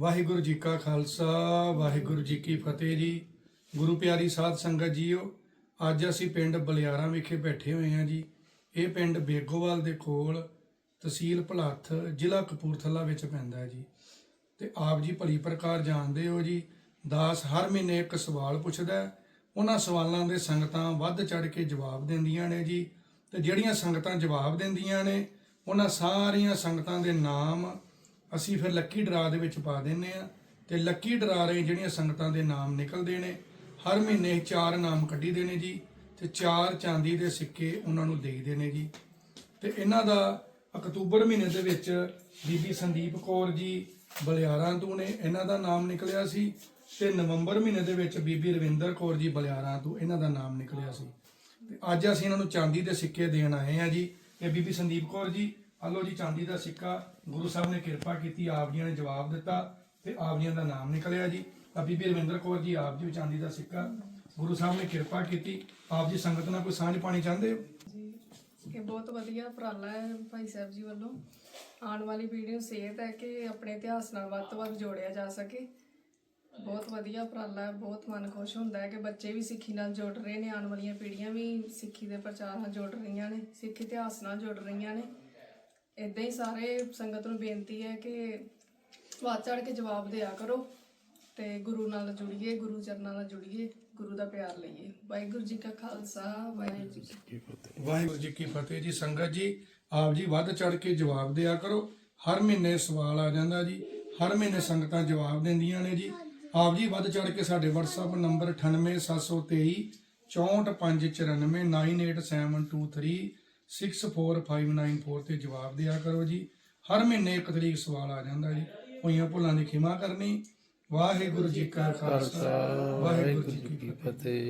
ਵਾਹਿਗੁਰੂ ਜੀ ਕਾ ਖਾਲਸਾ, ਵਾਹਿਗੁਰੂ ਜੀ ਕੀ ਫਤਿਹ ਜੀ। ਗੁਰੂ ਪਿਆਰੀ ਸਾਧ ਸੰਗਤ ਜੀਓ, ਅੱਜ ਅਸੀਂ ਪਿੰਡ ਬਲਿਆਰਾਂ ਵਿਖੇ ਬੈਠੇ ਹੋਏ ਹਾਂ ਜੀ। ਇਹ ਪਿੰਡ ਬੇਗੋਵਾਲ ਦੇ ਕੋਲ ਤਹਿਸੀਲ ਭਲਾਥ, ਜ਼ਿਲ੍ਹਾ ਕਪੂਰਥਲਾ ਵਿੱਚ ਪੈਂਦਾ ਹੈ ਜੀ। ਤੇ ਆਪ ਜੀ ਭਲੀ ਪ੍ਰਕਾਰ ਜਾਣਦੇ ਹੋ ਜੀ, ਦਾਸ ਹਰ ਮਹੀਨੇ ਇੱਕ ਸਵਾਲ ਪੁੱਛਦਾ ਉਹਨਾਂ ਸਵਾਲਾਂ ਦੇ ਸੰਗਤਾਂ ਵੱਧ ਚੜ ਕੇ ਜਵਾਬ ਦਿੰਦੀਆਂ ਨੇ ਜੀ। ਤੇ ਜਿਹੜੀਆਂ ਸੰਗਤਾਂ ਜਵਾਬ ਦਿੰਦੀਆਂ ਨੇ, ਉਹਨਾਂ ਸਾਰੀਆਂ ਸੰਗਤਾਂ ਦੇ ਨਾਮ ਅਸੀਂ ਫਿਰ ਲੱਕੀ ਡਰਾ ਦੇ ਵਿੱਚ ਪਾ ਦਿੰਨੇ ਆ ਤੇ ਲੱਕੀ ਡਰਾ ਰਹੇ ਜਿਹੜੀਆਂ ਸੰਗਤਾਂ ਦੇ ਨਾਮ ਨਿਕਲਦੇ ਨੇ, ਹਰ ਮਹੀਨੇ ਚਾਰ ਨਾਮ ਕੱਢੀ ਦੇ ਨੇ ਜੀ ਤੇ ਚਾਰ ਚਾਂਦੀ ਦੇ ਸਿੱਕੇ ਉਹਨਾਂ ਨੂੰ ਦੇਈਦੇ ਨੇ ਜੀ। ਤੇ ਇਹਨਾਂ ਦਾ ਅਕਤੂਬਰ ਮਹੀਨੇ ਦੇ ਵਿੱਚ ਬੀਬੀ ਸੰਦੀਪ ਕੌਰ ਜੀ ਬਲਿਆਰਾਂ ਤੋਂ ਨੇ ਇਹਨਾਂ ਦਾ ਨਾਮ ਨਿਕਲਿਆ ਸੀ ਤੇ ਨਵੰਬਰ ਮਹੀਨੇ ਦੇ ਵਿੱਚ ਬੀਬੀ ਰਵਿੰਦਰ ਕੌਰ ਜੀ ਬਲਿਆਰਾਂ ਤੋਂ ਇਹਨਾਂ ਦਾ ਨਾਮ ਨਿਕਲਿਆ ਸੀ। ਤੇ ਅੱਜ ਅਸੀਂ ਇਹਨਾਂ ਨੂੰ ਚਾਂਦੀ ਦੇ ਸਿੱਕੇ ਦੇਣ ਆਏ ਆ ਜੀ, ਇਹ ਬੀਬੀ ਸੰਦੀਪ ਕੌਰ ਜੀ ਹਲੋ ਜੀ, ਚਾਂਦੀ ਦਾ ਸਿੱਕਾ। ਗੁਰੂ ਸਾਹਿਬ ਨੇ ਕਿਰਪਾ ਕੀਤੀ, ਆਪ ਜੀ ਨੇ ਜਵਾਬ ਦਿੱਤਾ ਤੇ ਆਪ ਜੀ ਦਾ ਨਾਮ ਨਿਕਲਿਆ ਜੀ। ਆ ਬੀਬੀ ਰਵਿੰਦਰ ਕੌਰ ਜੀ, ਆਪ ਜੀ ਚਾਂਦੀ ਦਾ ਸਿੱਕਾ। ਗੁਰੂ ਸਾਹਿਬ ਨੇ ਕਿਰਪਾ ਕੀਤੀ। ਆਪ ਜੀ ਸੰਗਤ ਨਾਲ ਕੋਈ ਸਾਂਝ ਪਾਣੀ ਚਾਹੁੰਦੇ ਹੋ? ਜੀ ਇਹ ਬਹੁਤ ਵਧੀਆ ਉਪਰਾਲਾ ਹੈ ਭਾਈ ਸਾਹਿਬ ਜੀ ਵੱਲੋਂ। ਆਉਣ ਵਾਲੀ ਪੀੜ੍ਹੀ ਨੂੰ ਸੇਧ ਹੈ ਕਿ ਆਪਣੇ ਇਤਿਹਾਸ ਨਾਲ ਵੱਧ ਤੋਂ ਵੱਧ ਜੋੜਿਆ ਜਾ ਸਕੇ। ਬਹੁਤ ਵਧੀਆ ਉਪਰਾਲਾ ਹੈ, ਬਹੁਤ ਮਨ ਖੁਸ਼ ਹੁੰਦਾ ਹੈ ਕਿ ਬੱਚੇ ਵੀ ਸਿੱਖੀ ਨਾਲ ਜੁੜ ਰਹੇ ਨੇ। ਆਉਣ ਵਾਲੀਆਂ ਪੀੜ੍ਹੀਆਂ ਵੀ ਸਿੱਖੀ ਦੇ ਪ੍ਰਚਾਰ ਨਾਲ ਜੁੜ ਰਹੀਆਂ ਨੇ, ਸਿੱਖ ਇਤਿਹਾਸ ਨਾਲ ਜੁੜ ਰਹੀਆਂ ਨੇ। ਇਦਾਂ ਹੀ ਸਾਰੇ ਸੰਗਤ ਨੂੰ ਬੇਨਤੀ ਹੈ ਕਿ ਵੱਧ ਚੜ ਕੇ ਜਵਾਬ ਦਿਆ ਕਰੋ ਤੇ ਗੁਰੂ ਨਾਲ ਜੁੜੀਏ, ਗੁਰੂ ਚਰਨਾਂ ਨਾਲ ਜੁੜੀਏ, ਗੁਰੂ ਦਾ ਪਿਆਰ ਲਈਏ। ਵਾਹਿਗੁਰੂ ਜੀ ਕਾ ਖਾਲਸਾ, ਵਾਹਿਗੁਰੂ ਜੀ ਕੀ ਫਤਿਹ। ਵਾਹਿਗੁਰੂ ਜੀ ਕੀ ਫਤਿਹ ਜੀ। ਸੰਗਤ ਜੀ, ਆਪ ਜੀ ਵੱਧ ਚੜ ਕੇ ਜਵਾਬ ਦਿਆ ਕਰੋ। ਹਰ ਮਹੀਨੇ ਸਵਾਲ ਆ ਜਾਂਦਾ ਜੀ। ਹਰ ਮਹੀਨੇ ਸੰਗਤਾਂ ਜਵਾਬ ਦਿੰਦੀਆਂ ਨੇ ਜੀ। ਆਪ ਜੀ ਵੱਧ ਚੜ ਕੇ ਸਾਡੇ WhatsApp ਨੰਬਰ 98723 64594 98723 64594 ਤੇ ਜਵਾਬ ਦਿਆ ਕਰੋ ਜੀ। ਹਰ ਮਹੀਨੇ ਇੱਕ ਤਰੀਕ ਸਵਾਲ ਆ ਜਾਂਦਾ ਜੀ। ਹੋਈਆਂ ਭੁੱਲਾਂ ਦੀ ਖਿਮਾ ਕਰਨੀ। ਵਾਹਿਗੁਰੂ ਜੀ ਕਾ ਖਾਲਸਾ। ਵਾਹਿਗੁਰੂ ਜੀ ਕੀ ਫਤਿਹ।